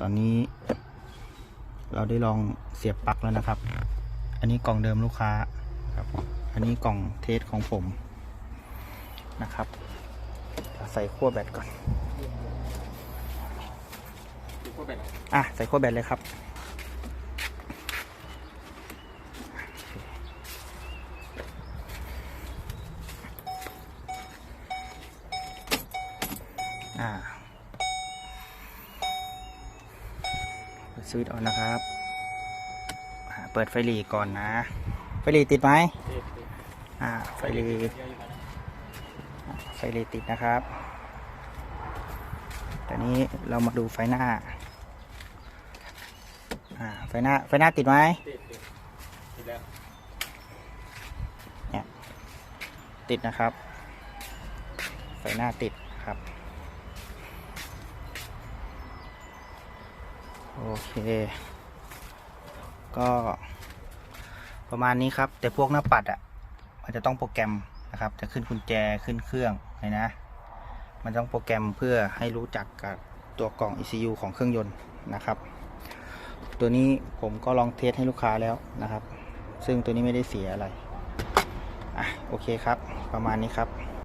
ตอนนี้ เราได้ลองเสียบปลั๊กแล้วนะครับ อันนี้กล่องเดิมลูกค้าครับ อันนี้กล่องเทสของผมนะครับใส่ขั้วแบตก่อนอะใส่ขั้วแบตเลยครับอ่าเปิด สวิตช์ออนนะครับเปิดไฟหลีก่อนนะ ไฟหลีติดไหมอ่าไฟหลีไฟหลีติดนะครับตอนนี้เรามาดูไฟหน้าอ่าไฟหน้าไฟหน้าติดไหมเนี่ยติดนะครับ ไฟหน้าติดครับ โอเค ก็ประมาณนี้ครับ แต่พวกหน้าปัดอะ่ะ มันจะต้องโปรแกรมนะครับ จะขึ้นกุญแจขึ้นเครื่องเลยนะ มันต้องโปรแกรมเพื่อให้รู้จักกับตัวกล่อง ECU ของเครื่องยนต์นะครับ ตัวนี้ผมก็ลองเทสให้ลูกค้าแล้วนะครับ ซึ่งตัวนี้ไม่ได้เสียอะไร อะ โอเคครับ ประมาณนี้ครับ